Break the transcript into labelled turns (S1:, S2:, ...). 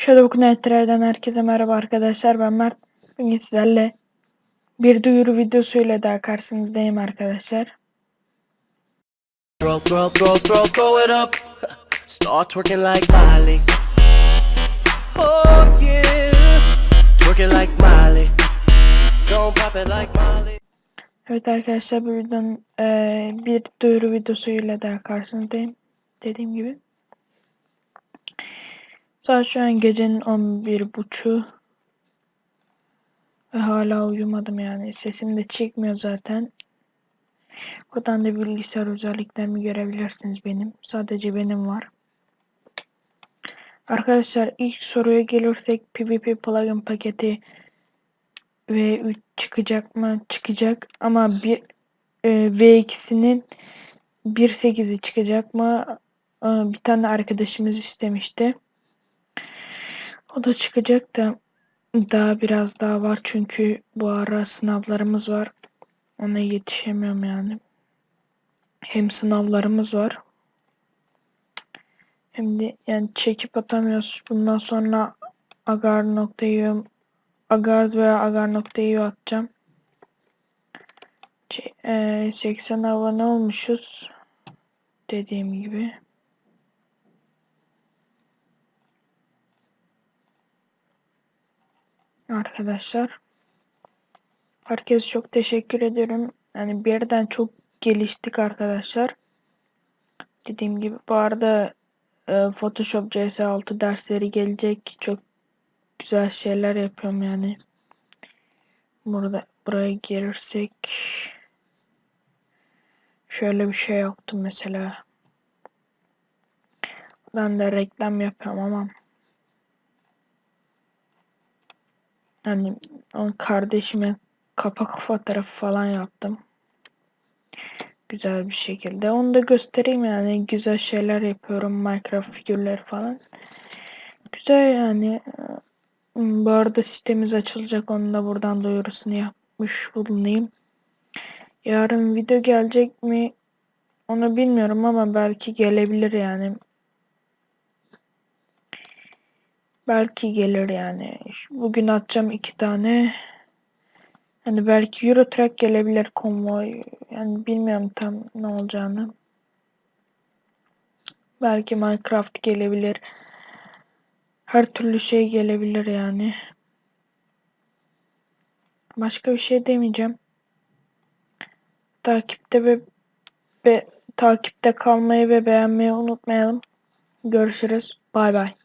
S1: Shadow Knight'lerden herkese merhaba arkadaşlar. Ben Mert. Bugün sizlerle bir duyuru videosuyla daha karşınızdayım arkadaşlar.
S2: Throw, throw, throw, throw, throw it up. Start twerking like Miley. Oh yeah. Twerking like Miley. Don't pop it like Miley.
S1: Evet arkadaşlar bu videonun eee, bir duyuru videosuyla daha karşınızdayım. Dediğim gibi. Saat şu an gecenin 11.30 ve hala uyumadım yani. Sesim de çıkmıyor zaten. Buradan da bilgisayar özelliklerimi görebilirsiniz benim. Sadece benim var. Arkadaşlar ilk soruya gelirsek PvP plugin paketi V3 çıkacak mı? Çıkacak ama bir e, V2'sinin 1.8'i çıkacak mı? E, bir tane arkadaşımız istemişti. O da çıkacak da daha biraz daha var çünkü bu ara sınavlarımız var. Ona yetişemiyorum yani. Hem sınavlarımız var. Hem de yani çekip atamıyoruz. Bundan sonra agar.io agar veya agar.io atacağım. Ç- eee, 80 abone olmuşuz. Dediğim gibi. Arkadaşlar. Herkese çok teşekkür ediyorum. Yani bir yerden çok geliştik arkadaşlar. Dediğim gibi bu arada e, Photoshop CS6 dersleri gelecek. Çok güzel şeyler yapıyorum yani. Burada buraya gelirsek şöyle bir şey yaptım mesela. Ben de reklam yapıyorum ama hani kardeşime kapak fotoğrafı falan yaptım. Güzel bir şekilde. Onu da göstereyim yani. Güzel şeyler yapıyorum. Minecraft figürleri falan. Güzel yani. Bu arada sitemiz açılacak. Onu da buradan duyurusunu yapmış bulunayım. Yarın video gelecek mi? Onu bilmiyorum ama belki gelebilir yani. Belki gelir yani. Bugün atacağım iki tane. Hani belki Euro Truck gelebilir konvoy. Yani bilmiyorum tam ne olacağını. Belki Minecraft gelebilir. Her türlü şey gelebilir yani. Başka bir şey demeyeceğim. Takipte ve, ve takipte kalmayı ve beğenmeyi unutmayalım. Görüşürüz. Bay bay.